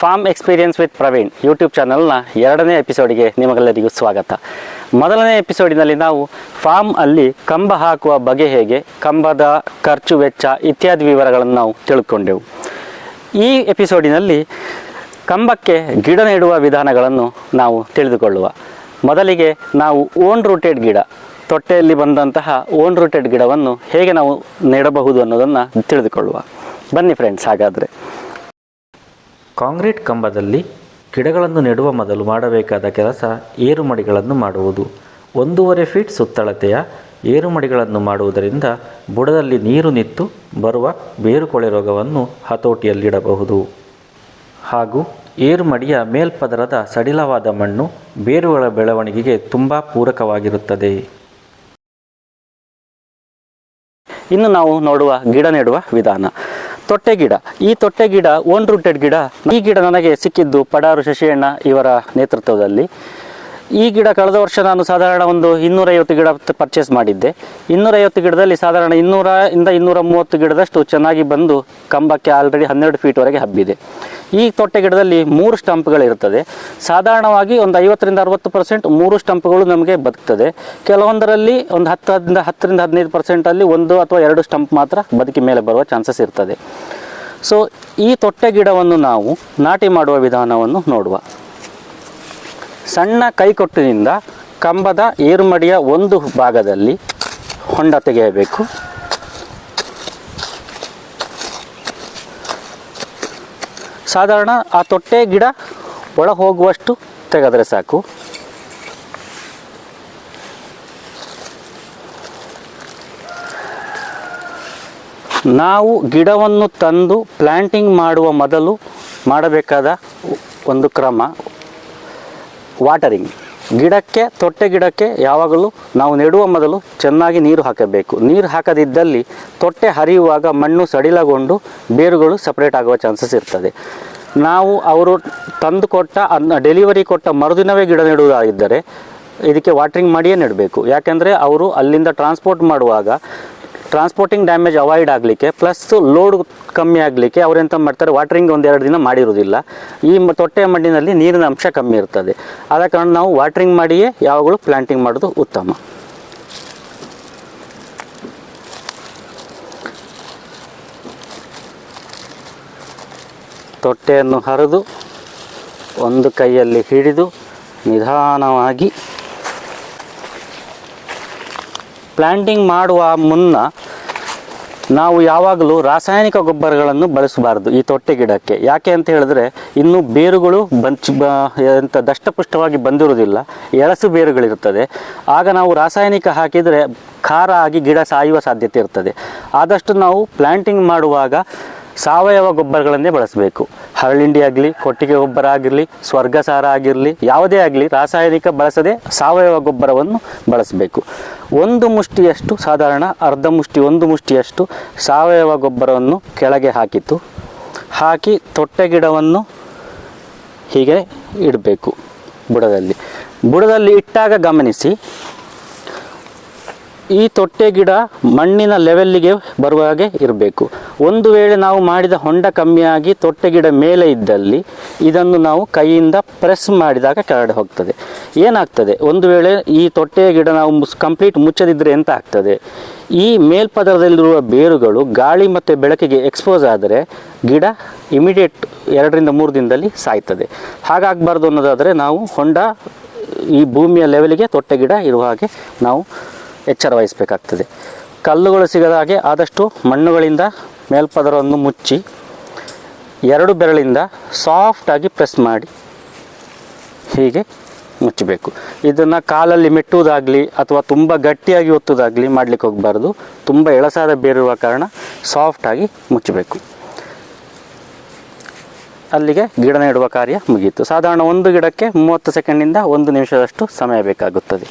Farm experience with Praveen YouTube ಚಾನಲ್ನ ಎರಡನೇ ಎಪಿಸೋಡಿಗೆ ನಿಮಗೆಲ್ಲರಿಗೂ ಸ್ವಾಗತ. ಮೊದಲನೇ ಎಪಿಸೋಡಿನಲ್ಲಿ ನಾವು ಫಾರ್ಮ್ ಅಲ್ಲಿ ಕಂಬ ಹಾಕುವ ಬಗೆ ಹೇಗೆ, ಕಂಬದ ಖರ್ಚು ವೆಚ್ಚ ಇತ್ಯಾದಿ ವಿವರಗಳನ್ನು ನಾವು ತಿಳ್ಕೊಂಡೆವು. ಈ ಎಪಿಸೋಡಿನಲ್ಲಿ ಕಂಬಕ್ಕೆ ಗಿಡ ನೆಡುವ ವಿಧಾನಗಳನ್ನು ನಾವು ತಿಳಿದುಕೊಳ್ಳುವ. ಮೊದಲಿಗೆ ನಾವು ಓನ್ ರೂಟೆಡ್ ಗಿಡ, ತೊಟ್ಟೆಯಲ್ಲಿ ಬಂದಂತಹ ಓನ್ ರೂಟೆಡ್ ಗಿಡವನ್ನು ಹೇಗೆ ನಾವು ನೆಡಬಹುದು ಅನ್ನೋದನ್ನು ತಿಳಿದುಕೊಳ್ಳುವ. ಬನ್ನಿ ಫ್ರೆಂಡ್ಸ್ ಹಾಗಾದರೆ. ಕಾಂಕ್ರೀಟ್ ಕಂಬದಲ್ಲಿ ಗಿಡಗಳನ್ನು ನೆಡುವ ಮೊದಲು ಮಾಡಬೇಕಾದ ಕೆಲಸ ಏರುಮಡಿಗಳನ್ನು ಮಾಡುವುದು. ಒಂದೂವರೆ ಫೀಟ್ ಸುತ್ತಳತೆಯ ಏರುಮಡಿಗಳನ್ನು ಮಾಡುವುದರಿಂದ ಬುಡದಲ್ಲಿ ನೀರು ನಿಂತು ಬರುವ ಬೇರುಕೊಳೆ ರೋಗವನ್ನು ಹತೋಟಿಯಲ್ಲಿಡಬಹುದು. ಹಾಗೂ ಏರುಮಡಿಯ ಮೇಲ್ಪದರದ ಸಡಿಲವಾದ ಮಣ್ಣು ಬೇರುಗಳ ಬೆಳವಣಿಗೆಗೆ ತುಂಬ ಪೂರಕವಾಗಿರುತ್ತದೆ. ಇನ್ನು ನಾವು ನೋಡುವ ಗಿಡ ನೆಡುವ ವಿಧಾನ. ತೊಟ್ಟೆ ಗಿಡ. ಈ ತೊಟ್ಟೆ ಗಿಡ ಓನ್ ರೂಟೆಡ್ ಗಿಡ, ಈ ಗಿಡ ನನಗೆ ಸಿಕ್ಕಿದ್ದು ಪಡಾರು ಶಶಿಯಣ್ಣ ಇವರ ನೇತೃತ್ವದಲ್ಲಿ. ಈ ಗಿಡ ಕಳೆದ ವರ್ಷ ನಾನು ಸಾಧಾರಣ ಒಂದು ಇನ್ನೂರೈವತ್ತು ಗಿಡ ಪರ್ಚೇಸ್ ಮಾಡಿದ್ದೆ. ಇನ್ನೂರೈವತ್ತು ಗಿಡದಲ್ಲಿ ಸಾಧಾರಣ ಇನ್ನೂರ ಇಂದ ಇನ್ನೂರ ಮೂವತ್ತು ಗಿಡದಷ್ಟು ಚೆನ್ನಾಗಿ ಬಂದು ಕಂಬಕ್ಕೆ ಆಲ್ರೆಡಿ ಹನ್ನೆರಡು ಫೀಟ್ವರೆಗೆ ಹಬ್ಬಿದೆ. ಈ ತೊಟ್ಟೆ ಗಿಡದಲ್ಲಿ ಮೂರು ಸ್ಟಂಪ್ಗಳಿರುತ್ತದೆ. ಸಾಧಾರಣವಾಗಿ ಒಂದು ಐವತ್ತರಿಂದ ಅರವತ್ತು ಪರ್ಸೆಂಟ್ ಮೂರು ಸ್ಟಂಪ್ಗಳು ನಮಗೆ ಬದುಕ್ತದೆ ಕೆಲವೊಂದರಲ್ಲಿ ಒಂದು ಹತ್ತರಿಂದ ಹತ್ತರಿಂದ ಹದಿನೈದು ಪರ್ಸೆಂಟಲ್ಲಿ ಒಂದು ಅಥವಾ ಎರಡು ಸ್ಟಂಪ್ ಮಾತ್ರ ಬದುಕಿ ಮೇಲೆ ಬರುವ ಚಾನ್ಸಸ್ ಇರ್ತದೆ. ಸೊ ಈ ತೊಟ್ಟೆ ಗಿಡವನ್ನು ನಾವು ನಾಟಿ ಮಾಡುವ ವಿಧಾನವನ್ನು ನೋಡುವ. ಸಣ್ಣ ಕೈಕೊಟ್ಟಿನಿಂದ ಕಂಬದ ಏರುಮಡಿಯ ಒಂದು ಭಾಗದಲ್ಲಿ ಹೊಂಡ ತೆಗೆಯಬೇಕು. ಸಾಧಾರಣ ಆ ತೊಟ್ಟೆ ಗಿಡ ಒಳ ಹೋಗುವಷ್ಟು ತೆಗೆದರೆ ಸಾಕು. ನಾವು ಗಿಡವನ್ನು ತಂದು ಪ್ಲ್ಯಾಂಟಿಂಗ್ ಮಾಡುವ ಮೊದಲು ಮಾಡಬೇಕಾದ ಒಂದು ಕ್ರಮ ವಾಟರಿಂಗ್ ಗಿಡಕ್ಕೆ, ತೊಟ್ಟೆ ಗಿಡಕ್ಕೆ ಯಾವಾಗಲೂ ನಾವು ನೆಡುವ ಮೊದಲು ಚೆನ್ನಾಗಿ ನೀರು ಹಾಕಬೇಕು. ನೀರು ಹಾಕದಿದ್ದಲ್ಲಿ ತೊಟ್ಟೆ ಹರಿಯುವಾಗ ಮಣ್ಣು ಸಡಿಲಗೊಂಡು ಬೇರುಗಳು ಸಪ್ರೇಟ್ ಆಗುವ ಚಾನ್ಸಸ್ ಇರ್ತದೆ. ನಾವು ಅವರು ತಂದು ಕೊಟ್ಟ ಅನ್ನ ಡೆಲಿವರಿ ಕೊಟ್ಟ ಮರುದಿನವೇ ಗಿಡ ನೆಡುವುದಾಗಿದ್ದರೆ ಇದಕ್ಕೆ ವಾಟ್ರಿಂಗ್ ಮಾಡಿಯೇ ನೆಡಬೇಕು. ಯಾಕೆಂದರೆ ಅವರು ಅಲ್ಲಿಂದ ಟ್ರಾನ್ಸ್ಪೋರ್ಟ್ ಮಾಡುವಾಗ ಟ್ರಾನ್ಸ್ಪೋರ್ಟಿಂಗ್ ಡ್ಯಾಮೇಜ್ ಅವಾಯ್ಡ್ ಆಗಲಿಕ್ಕೆ ಪ್ಲಸ್ ಲೋಡ್ ಕಮ್ಮಿ ಆಗಲಿಕ್ಕೆ ಅವರೆಂತ ಮಾಡ್ತಾರೆ ವಾಟ್ರಿಂಗ್ ಒಂದೆರಡು ದಿನ ಮಾಡಿರೋದಿಲ್ಲ ಈ ತೊಟ್ಟೆ ಮಣ್ಣಿನಲ್ಲಿ ನೀರಿನ ಅಂಶ ಕಮ್ಮಿ ಇರ್ತದೆ. ಆದ ಕಾರಣ ನಾವು ವಾಟ್ರಿಂಗ್ ಮಾಡಿಯೇ ಯಾವಾಗಲೂ ಪ್ಲಾಂಟಿಂಗ್ ಮಾಡೋದು ಉತ್ತಮ. ತೊಟ್ಟೆಯನ್ನು ಹರಿದು ಒಂದು ಕೈಯಲ್ಲಿ ಹಿಡಿದು ನಿಧಾನವಾಗಿ ಪ್ಲಾಂಟಿಂಗ್ ಮಾಡುವ ಮುನ್ನ ನಾವು ಯಾವಾಗಲೂ ರಾಸಾಯನಿಕ ಗೊಬ್ಬರಗಳನ್ನು ಬಳಸಬಾರ್ದು ಈ ತೊಟ್ಟೆ ಗಿಡಕ್ಕೆ. ಯಾಕೆ ಅಂತ ಹೇಳಿದ್ರೆ ಇನ್ನು ಬೇರುಗಳು ಬಂಚ್ ಬ ಎಂತ ದಷ್ಟಪುಷ್ಟವಾಗಿ ಬಂದಿರುವುದಿಲ್ಲ, ಎಳಸು ಬೇರುಗಳಿರುತ್ತದೆ. ಆಗ ನಾವು ರಾಸಾಯನಿಕ ಹಾಕಿದರೆ ಖಾರ ಆಗಿ ಗಿಡ ಸಾಯುವ ಸಾಧ್ಯತೆ ಇರ್ತದೆ. ಆದಷ್ಟು ನಾವು ಪ್ಲಾಂಟಿಂಗ್ ಮಾಡುವಾಗ ಸಾವಯವ ಗೊಬ್ಬರಗಳನ್ನೇ ಬಳಸಬೇಕು. ಹರಳಿಂಡಿ ಆಗಲಿ, ಕೊಟ್ಟಿಗೆ ಗೊಬ್ಬರ ಆಗಿರಲಿ, ಸ್ವರ್ಗಸಾರ ಆಗಿರಲಿ, ಯಾವುದೇ ಆಗಲಿ ರಾಸಾಯನಿಕ ಬಳಸದೆ ಸಾವಯವ ಗೊಬ್ಬರವನ್ನು ಬಳಸಬೇಕು. ಒಂದು ಮುಷ್ಟಿಯಷ್ಟು, ಸಾಧಾರಣ ಅರ್ಧ ಮುಷ್ಟಿ, ಒಂದು ಮುಷ್ಟಿಯಷ್ಟು ಸಾವಯವ ಗೊಬ್ಬರವನ್ನು ಕೆಳಗೆ ಹಾಕಿತು ಹಾಕಿ ತೊಟ್ಟೆ ಗಿಡವನ್ನು ಹೀಗೆ ಇಡಬೇಕು ಬುಡದಲ್ಲಿ. ಬುಡದಲ್ಲಿ ಇಟ್ಟಾಗ ಗಮನಿಸಿ, ಈ ತೊಟ್ಟೆ ಗಿಡ ಮಣ್ಣಿನ ಲೆವೆಲ್ಲಿಗೆ ಬರುವ ಹಾಗೆ ಇರಬೇಕು. ಒಂದು ವೇಳೆ ನಾವು ಮಾಡಿದ ಹೊಂಡ ಕಮ್ಮಿಯಾಗಿ ತೊಟ್ಟೆ ಗಿಡ ಮೇಲೆ ಇದ್ದಲ್ಲಿ ಇದನ್ನು ನಾವು ಕೈಯಿಂದ ಪ್ರೆಸ್ ಮಾಡಿದಾಗ ಕೆಳಗಡೆ ಹೋಗ್ತದೆ. ಏನಾಗ್ತದೆ? ಒಂದು ವೇಳೆ ಈ ತೊಟ್ಟೆಯ ಗಿಡ ನಾವು ಕಂಪ್ಲೀಟ್ ಮುಚ್ಚದಿದ್ದರೆ ಎಂತ ಆಗ್ತದೆ? ಈ ಮೇಲ್ಪದರದಲ್ಲಿರುವ ಬೇರುಗಳು ಗಾಳಿ ಮತ್ತು ಬೆಳಕಿಗೆ ಎಕ್ಸ್ಪೋಸ್ ಆದರೆ ಗಿಡ ಇಮಿಡಿಯೇಟ್ ಎರಡರಿಂದ ಮೂರು ದಿನದಲ್ಲಿ ಸಾಯ್ತದೆ. ಹಾಗಾಗಬಾರ್ದು ಅನ್ನೋದಾದರೆ ನಾವು ಹೊಂಡ ಈ ಭೂಮಿಯ ಲೆವೆಲಿಗೆ ತೊಟ್ಟೆ ಗಿಡ ಇರುವ ಹಾಗೆ ನಾವು ಎಚ್ಚರ ವಹಿಸಬೇಕಾಗ್ತದೆ ಕಲ್ಲುಗಳು ಸಿಗದ ಹಾಗೆ ಆದಷ್ಟು ಮಣ್ಣುಗಳಿಂದ ಮೇಲ್ಪದರವನ್ನು ಮುಚ್ಚಿ ಎರಡು ಬೆರಳಿಂದ ಸಾಫ್ಟಾಗಿ ಪ್ರೆಸ್ ಮಾಡಿ ಹೀಗೆ ಮುಚ್ಚಬೇಕು. ಇದನ್ನು ಕಾಲಲ್ಲಿ ಮೆಟ್ಟುವುದಾಗಲಿ ಅಥವಾ ತುಂಬ ಗಟ್ಟಿಯಾಗಿ ಒತ್ತುವುದಾಗಲಿ ಮಾಡಲಿಕ್ಕೆ ಹೋಗಬಾರ್ದು. ತುಂಬ ಎಳಸಾದ ಬೇರಿರುವ ಕಾರಣ ಸಾಫ್ಟಾಗಿ ಮುಚ್ಚಬೇಕು. ಅಲ್ಲಿಗೆ ಗಿಡ ನೆಡುವ ಕಾರ್ಯ ಮುಗಿಯಿತು ಸಾಧಾರಣ ಒಂದು ಗಿಡಕ್ಕೆ ಮೂವತ್ತು ಸೆಕೆಂಡಿಂದ ಒಂದು ನಿಮಿಷದಷ್ಟು ಸಮಯ ಬೇಕಾಗುತ್ತದೆ.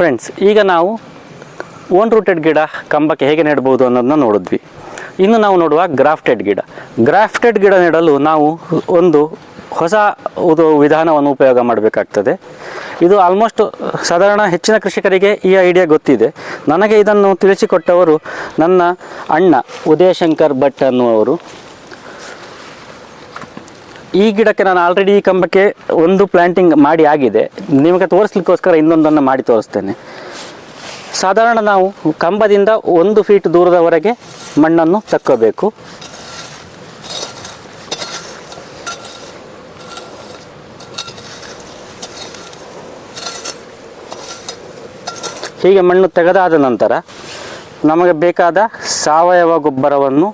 ಫ್ರೆಂಡ್ಸ್ ಈಗ ನಾವು ಓನ್ ರೂಟೆಡ್ ಗಿಡ ಕಂಬಕ್ಕೆ ಹೇಗೆ ನೆಡ್ಬೋದು ಅನ್ನೋದನ್ನ ನೋಡಿದ್ವಿ. ಇನ್ನು ನಾವು ನೋಡುವ ಗ್ರಾಫ್ಟೆಡ್ ಗಿಡ. ಗ್ರಾಫ್ಟೆಡ್ ಗಿಡ ನೆಡಲು ನಾವು ಒಂದು ಹೊಸ ಒಂದು ವಿಧಾನವನ್ನು ಉಪಯೋಗ ಮಾಡಬೇಕಾಗ್ತದೆ. ಇದು ಆಲ್ಮೋಸ್ಟ್ ಸಾಧಾರಣ ಹೆಚ್ಚಿನ ಕೃಷಿಕರಿಗೆ ಈ ಐಡಿಯಾ ಗೊತ್ತಿದೆ. ನನಗೆ ಇದನ್ನು ತಿಳಿಸಿಕೊಟ್ಟವರು ನನ್ನ ಅಣ್ಣ ಉದಯಶಂಕರ್ ಭಟ್ ಅನ್ನುವರು ಈ ಗಿಡಕ್ಕೆ ನಾನು ಆಲ್ರೆಡಿ ಈ ಕಂಬಕ್ಕೆ ಒಂದು ಪ್ಲಾಂಟಿಂಗ್ ಮಾಡಿ ಆಗಿದೆ. ನಿಮಗೆ ತೋರಿಸ್ಲಿಕ್ಕೋಸ್ಕರ ಇನ್ನೊಂದನ್ನು ಮಾಡಿ ತೋರಿಸ್ತೇನೆ. ಸಾಧಾರಣ ನಾವು ಕಂಬದಿಂದ ಒಂದು ಫೀಟ್ ದೂರದವರೆಗೆ ಮಣ್ಣನ್ನು ತಕ್ಕೋಬೇಕು. ಹೀಗೆ ಮಣ್ಣು ತೆಗೆದಾದ ನಂತರ ನಮಗೆ ಬೇಕಾದ ಸಾವಯವ ಗೊಬ್ಬರವನ್ನು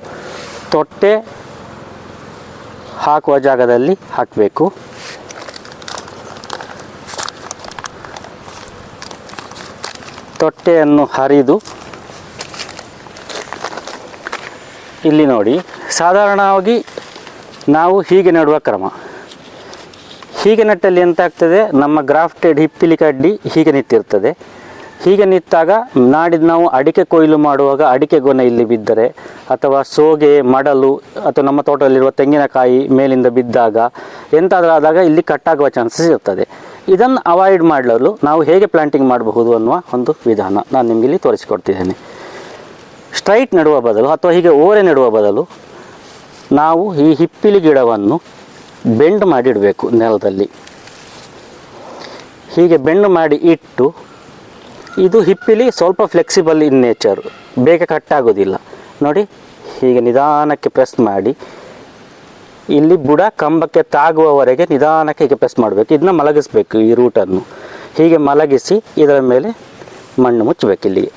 ತೊಟ್ಟೆ ಹಾಕುವ ಜಾಗದಲ್ಲಿ ಹಾಕಬೇಕು. ತೊಟ್ಟೆಯನ್ನು ಹರಿದು ಇಲ್ಲಿ ನೋಡಿ, ಸಾಧಾರಣವಾಗಿ ನಾವು ಹೀಗೆ ನೆಡುವ ಕ್ರಮ. ಹೀಗೆ ನೆಟ್ಟಲ್ಲಿ ಎಂತಾಗ್ತದೆ? ನಮ್ಮ ಗ್ರಾಫ್ಟೆಡ್ ಹಿಪ್ಪಿಲಿ ಕಡ್ಡಿ ಹೀಗೆ ನಿಂತಿರ್ತದೆ. ಹೀಗೆ ನಿಂತಾಗ ನಾಡಿದ ನಾವು ಅಡಿಕೆ ಕೊಯ್ಲು ಮಾಡುವಾಗ ಅಡಿಕೆ ಗೊನೆ ಇಲ್ಲಿ ಬಿದ್ದರೆ ಅಥವಾ ಸೋಗೆ, ಮಡಲು ಅಥವಾ ನಮ್ಮ ತೋಟದಲ್ಲಿರುವ ತೆಂಗಿನಕಾಯಿ ಮೇಲಿಂದ ಬಿದ್ದಾಗ ಎಂತಾದರೂ ಆದಾಗ ಇಲ್ಲಿ ಕಟ್ಟಾಗುವ ಚಾನ್ಸಸ್ ಇರ್ತದೆ ಇದನ್ನು ಅವಾಯ್ಡ್ ಮಾಡಲು ನಾವು ಹೇಗೆ ಪ್ಲಾಂಟಿಂಗ್ ಮಾಡಬಹುದು ಅನ್ನುವ ಒಂದು ವಿಧಾನ ನಾನು ನಿಮಗೆ ಇಲ್ಲಿ ತೋರಿಸಿಕೊಡ್ತಿದ್ದೇನೆ. ಸ್ಟ್ರೈಟ್ ನೆಡುವ ಬದಲು ಅಥವಾ ಹೀಗೆ ಓರೆ ನೆಡುವ ಬದಲು ನಾವು ಈ ಹಿಪ್ಪಿಲಿ ಗಿಡವನ್ನು ಬೆಂಡ್ ಮಾಡಿಡಬೇಕು ನೆಲದಲ್ಲಿ. ಹೀಗೆ ಬೆಂಡ್ ಮಾಡಿ ಇಟ್ಟು ಇದು ಹಿಪ್ಪಿಲಿ ಸ್ವಲ್ಪ ಫ್ಲೆಕ್ಸಿಬಲ್ ಇನ್ ನೇಚರ್ ಬೇಗ ಕಟ್ ಆಗೋದಿಲ್ಲ. ನೋಡಿ, ಹೀಗೆ ನಿಧಾನಕ್ಕೆ ಪ್ರೆಸ್ ಮಾಡಿ. ಇಲ್ಲಿ ಬುಡ ಕಂಬಕ್ಕೆ ತಾಗುವವರೆಗೆ ನಿಧಾನಕ್ಕೆ ಹೀಗೆ ಪ್ರೆಸ್ ಮಾಡಬೇಕು. ಇದನ್ನ ಮಲಗಿಸ್ಬೇಕು ಈ ರೂಟನ್ನು ಹೀಗೆ ಮಲಗಿಸಿ ಇದರ ಮೇಲೆ ಮಣ್ಣು ಮುಚ್ಚಬೇಕು ಇಲ್ಲಿಗೆ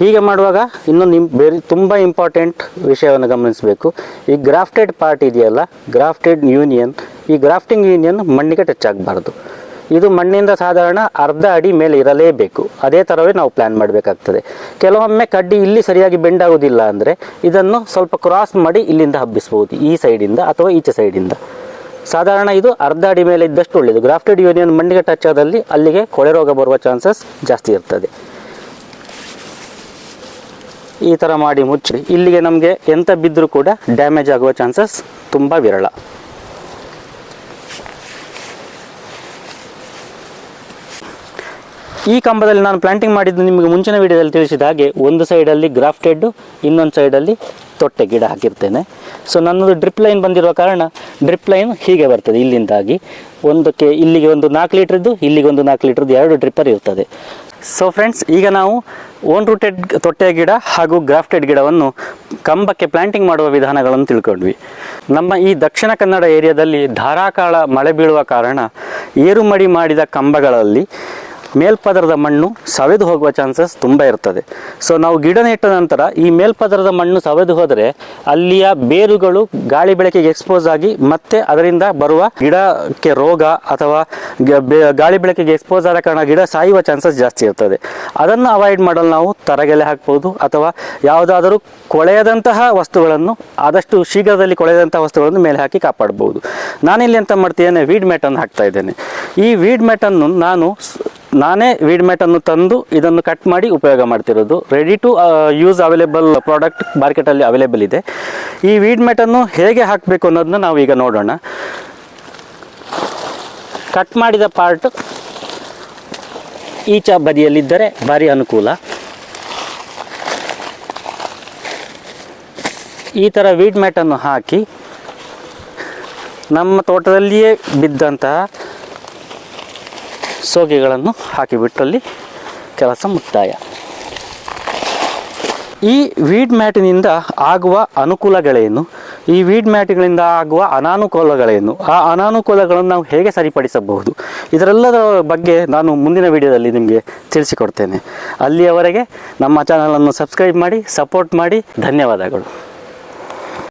ಹೀಗೆ ಮಾಡುವಾಗ ಇನ್ನೊಂದು ಇಂ ಬೇರೆ ತುಂಬ ಇಂಪಾರ್ಟೆಂಟ್ ವಿಷಯವನ್ನು ಗಮನಿಸಬೇಕು. ಈ ಗ್ರಾಫ್ಟೆಡ್ ಪಾರ್ಟ್ ಇದೆಯಲ್ಲ ಗ್ರಾಫ್ಟೆಡ್ ಯೂನಿಯನ್ ಈ ಗ್ರಾಫ್ಟಿಂಗ್ ಯೂನಿಯನ್ ಮಣ್ಣಿಗೆ ಟಚ್ ಆಗಬಾರ್ದು. ಇದು ಮಣ್ಣಿಂದ ಸಾಧಾರಣ ಅರ್ಧ ಅಡಿ ಮೇಲೆ ಇರಲೇಬೇಕು. ಅದೇ ಥರವೇ ನಾವು ಪ್ಲ್ಯಾನ್ ಮಾಡಬೇಕಾಗ್ತದೆ. ಕೆಲವೊಮ್ಮೆ ಕಡ್ಡಿ ಇಲ್ಲಿ ಸರಿಯಾಗಿ ಬೆಂಡ್ ಆಗೋದಿಲ್ಲ ಅಂದರೆ ಇದನ್ನು ಸ್ವಲ್ಪ ಕ್ರಾಸ್ ಮಾಡಿ ಇಲ್ಲಿಂದ ಹಬ್ಬಿಸ್ಬೋದು, ಈ ಸೈಡಿಂದ ಅಥವಾ ಈಚೆ ಸೈಡಿಂದ ಸಾಧಾರಣ ಇದು ಅರ್ಧ ಅಡಿ ಮೇಲೆ ಇದ್ದಷ್ಟು ಒಳ್ಳೆಯದು ಗ್ರಾಫ್ಟೆಡ್ ಯೂನಿಯನ್ ಮಣ್ಣಿಗೆ ಟಚ್ ಆದಲ್ಲಿ ಅಲ್ಲಿಗೆ ಕೊಳೆ ರೋಗ ಬರುವ ಚಾನ್ಸಸ್ ಜಾಸ್ತಿ ಇರ್ತದೆ. ಈ ಥರ ಮಾಡಿ ಮುಚ್ಚಿ, ಇಲ್ಲಿಗೆ ನಮಗೆ ಎಂತ ಬಿದ್ದರೂ ಕೂಡ ಡ್ಯಾಮೇಜ್ ಆಗುವ ಚಾನ್ಸಸ್ ತುಂಬ ವಿರಳ. ಈ ಕಂಬದಲ್ಲಿ ನಾನು ಪ್ಲಾಂಟಿಂಗ್ ಮಾಡಿದ್ದು ನಿಮಗೆ ಮುಂಚಿನ ವಿಡಿಯೋದಲ್ಲಿ ತಿಳಿಸಿದ ಹಾಗೆ ಒಂದು ಸೈಡಲ್ಲಿ ಗ್ರಾಫ್ಟೆಡ್ ಇನ್ನೊಂದು ಸೈಡಲ್ಲಿ ತೊಟ್ಟೆ ಗಿಡ ಹಾಕಿರ್ತೇನೆ. ಸೊ ನನ್ನದು ಡ್ರಿಪ್ ಲೈನ್ ಬಂದಿರುವ ಕಾರಣ ಡ್ರಿಪ್ ಲೈನ್ ಹೀಗೆ ಬರ್ತದೆ ಇಲ್ಲಿಂದಾಗಿ. ಒಂದಕ್ಕೆ ಇಲ್ಲಿಗೆ ಒಂದು ನಾಲ್ಕು ಲೀಟ್ರದ್ದು, ಇಲ್ಲಿಗೆ ಒಂದು ನಾಲ್ಕು ಲೀಟ್ರದ್ದು ಎರಡು ಡ್ರಿಪ್ಪರ್ ಇರ್ತದೆ. ಸೊ ಫ್ರೆಂಡ್ಸ್ ಈಗ ನಾವು ಓನ್ ರೂಟೆಡ್ ತೊಟ್ಟೆಯ ಗಿಡ ಹಾಗೂ ಗ್ರಾಫ್ಟೆಡ್ ಗಿಡವನ್ನು ಕಂಬಕ್ಕೆ ಪ್ಲಾಂಟಿಂಗ್ ಮಾಡುವ ವಿಧಾನಗಳನ್ನು ತಿಳ್ಕೊಂಡ್ವಿ. ನಮ್ಮ ಈ ದಕ್ಷಿಣ ಕನ್ನಡ ಏರಿಯಾದಲ್ಲಿ ಧಾರಾಕಾಳ ಮಳೆ ಬೀಳುವ ಕಾರಣ ಏರುಮಡಿ ಮಾಡಿದ ಕಂಬಗಳಲ್ಲಿ ಮೇಲ್ಪದರದ ಮಣ್ಣು ಸವೆದು ಹೋಗುವ ಚಾನ್ಸಸ್ ತುಂಬ ಇರ್ತದೆ. ಸೊ ನಾವು ಗಿಡ ನೆಟ್ಟ ನಂತರ ಈ ಮೇಲ್ಪದರದ ಮಣ್ಣು ಸವೆದು ಹೋದರೆ ಅಲ್ಲಿಯ ಬೇರುಗಳು ಗಾಳಿ ಬೆಳಕಿಗೆ ಎಕ್ಸ್ಪೋಸ್ ಆಗಿ ಮತ್ತೆ ಅದರಿಂದ ಬರುವ ಗಿಡಕ್ಕೆ ರೋಗ ಅಥವಾ ಗಾಳಿ ಬೆಳಕಿಗೆ ಎಕ್ಸ್ಪೋಸ್ ಆದ ಕಾರಣ ಗಿಡ ಸಾಯುವ ಚಾನ್ಸಸ್ ಜಾಸ್ತಿ ಇರ್ತದೆ. ಅದನ್ನು ಅವಾಯ್ಡ್ ಮಾಡಲು ನಾವು ತರಗೆಲೆ ಹಾಕ್ಬೋದು ಅಥವಾ ಯಾವುದಾದರೂ ಕೊಳೆಯದಂತಹ ವಸ್ತುಗಳನ್ನು ಆದಷ್ಟು ಶೀಘ್ರದಲ್ಲಿ ಕೊಳೆಯದಂತಹ ವಸ್ತುಗಳನ್ನು ಮೇಲೆ ಹಾಕಿ ಕಾಪಾಡ್ಬೋದು. ನಾನಿಲ್ಲಿ ಎಂತ ಮಾಡ್ತಿದ್ದೇನೆ ವೀಡ್ ಮ್ಯಾಟನ್ನು ಹಾಕ್ತಾ ಇದ್ದೇನೆ. ಈ ವೀಡ್ ಮ್ಯಾಟನ್ನು ನಾನು ನಾನೇ ವೀಡ್ ಮ್ಯಾಟ್ ಅನ್ನು ತಂದು ಇದನ್ನು ಕಟ್ ಮಾಡಿ ಉಪಯೋಗ ಮಾಡ್ತಿರೋದು. Ready to use available product ಮಾರ್ಕೆಟಲ್ಲಿ ಅವೈಲೇಬಲ್ ಇದೆ. ಈ ವೀಡ್ ಮ್ಯಾಟನ್ನು ಹೇಗೆ ಹಾಕಬೇಕು ಅನ್ನೋದನ್ನ ನಾವು ಈಗ ನೋಡೋಣ. ಕಟ್ ಮಾಡಿದ ಪಾರ್ಟ್ ಈಚ ಬದಿಯಲ್ಲಿದ್ದರೆ ಭಾರಿ ಅನುಕೂಲ. ಈ ಥರ ವೀಡ್ ಮ್ಯಾಟನ್ನು ಹಾಕಿ ನಮ್ಮ ತೋಟದಲ್ಲಿಯೇ ಬಿದ್ದಂತಹ ಸೋಗೆಗಳನ್ನು ಹಾಕಿಬಿಟ್ಟಲ್ಲಿ ಕೆಲಸ ಮುಕ್ತಾಯ. ಈ ವೀಡ್ ಮ್ಯಾಟಿನಿಂದ ಆಗುವ ಅನುಕೂಲಗಳೇನು? ಈ ವೀಡ್ ಮ್ಯಾಟ್ಗಳಿಂದ ಆಗುವ ಅನಾನುಕೂಲಗಳೇನು? ಆ ಅನಾನುಕೂಲಗಳನ್ನು ನಾವು ಹೇಗೆ ಸರಿಪಡಿಸಬಹುದು? ಇದರೆಲ್ಲದರ ಬಗ್ಗೆ ನಾನು ಮುಂದಿನ ವಿಡಿಯೋದಲ್ಲಿ ನಿಮಗೆ ತಿಳಿಸಿಕೊಡ್ತೇನೆ. ಅಲ್ಲಿಯವರೆಗೆ ನಮ್ಮ ಚಾನಲನ್ನು ಸಬ್ಸ್ಕ್ರೈಬ್ ಮಾಡಿ, ಸಪೋರ್ಟ್ ಮಾಡಿ, ಧನ್ಯವಾದಗಳು.